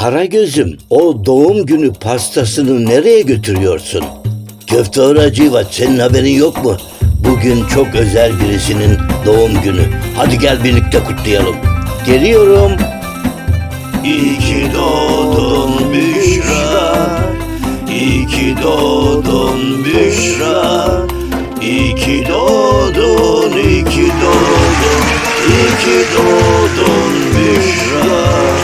Karagöz'üm o doğum günü pastasını nereye götürüyorsun? Köfte Hacivat senin haberin yok mu? Bugün çok özel birisinin doğum günü. Hadi gel birlikte kutlayalım. Geliyorum. İyi ki doğdun Büşra. İyi ki doğdun Büşra. İyi ki doğdun, iyi ki doğdun. İyi ki doğdun Büşra.